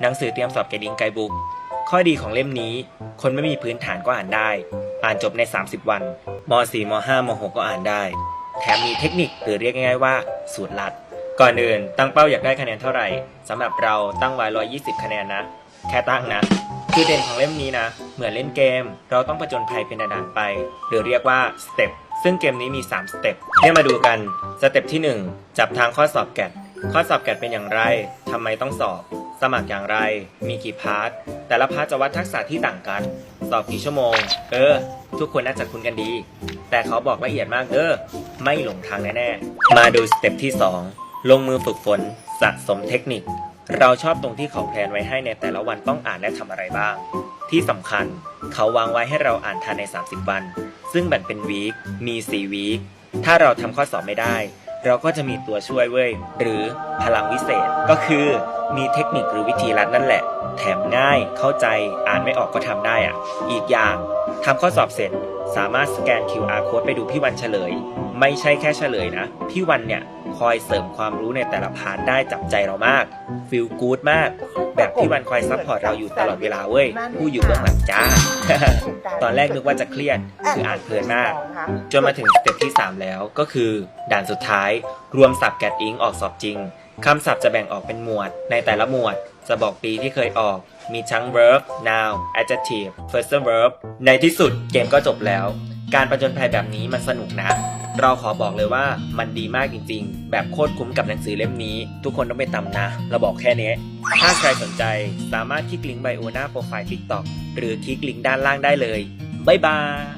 หนังสือเตรียมสอบเกรดอิงไกด์บุ๊กข้อดีของเล่มนี้ คนไม่มีพื้นฐานก็อ่านได้ อ่านจบใน 30 วันม .4 ม .5 ม .6 ก็อ่านได้ แถมมีเทคนิคหรือเรียกง่ายๆว่า สูตรลัด ก่อนอื่น ตั้งเป้าอยากได้คะแนนเท่าไหร่สำหรับเราตั้งไว้120 คะแนนนะ แค่ตั้งนะคือเด่นของเล่มนี้นะ เหมือนเล่นเกม เราต้องผจญภัยเป็นด่านไป หรือเรียกว่าสเต็ปซึ่งเกมนี้มี 3 สเต็ปเนี่ยมาดูกัน สเต็ปที่ 1 จับทางข้อสอบแกดข้อสอบแกดเป็นอย่างไรทำไมต้องสอบ สมัครอย่างไร มีกี่พาร์ท แต่ละพาร์ทจะวัดทักษะที่ต่างกัน สอบกี่ชั่วโมง เออ ทุกคนน่าจะคุ้นกันดี แต่เขาบอกละเอียดมากเออไม่หลงทางแน่ๆ มาดูสเต็ปที่ 2 ลงมือฝึกฝน สะสมเทคนิค เราชอบตรงที่เขาแพลนไว้ให้ในแต่ละวันต้องอ่านและทำอะไรบ้าง ที่สำคัญ เขาวางไว้ให้เราอ่านทันใน 30 วัน ซึ่งแบ่งเป็นวีค มี 4 วีค ถ้าเราทำข้อสอบไม่ได้ เราก็จะมีตัวช่วยเว้ย หรือพลังวิเศษก็คือมีเทคนิคหรือวิธีลัดนั่นแหละ แถมง่ายเข้าใจอ่านไม่ออกก็ทำได้อะ อีกอย่างทำข้อสอบเสร็จ สามารถสแกน QR code ไปดูพี่วันเฉลย ไม่ใช่แค่เฉลยนะ พี่วันเนี่ยคอยเสริมความรู้ในแต่ละพาร์ทได้จับใจเรามากฟีลกู๊ดมาก แบบพี่วันคอยซัพพอร์ตเราอยู่ตลอดเวลาเว้ยผู้อยู่เบื้องหลังจ้า ตอนแรกนึกว่าจะเครียดคืออ่านเพลินมาก จนมาถึงสเต็ปที่ 3 แล้วก็คือ ด่านสุดท้าย รวมศัพท์แกดอิงออกสอบจริงคำศัพท์จะแบ่งออกเป็นหมวด ในแต่ละหมวด จะบอกปีที่เคยออก มีทั้ง verb noun adjective first verb ในที่สุดเกมก็จบแล้ว การประจนภัยแบบนี้มันสนุกนะ เราขอบอกเลยว่ามันดีมากจริงๆ แบบโคตรคุ้มกับหนังสือเล่มนี้ ทุกคนต้องไปตำนะ เราบอกแค่นี้ ถ้าใครสนใจสามารถคลิกลิงก์ไบโอหน้าโปรไฟล์ TikTok หรือคลิกลิงก์ด้านล่างได้เลยบ๊ายบาย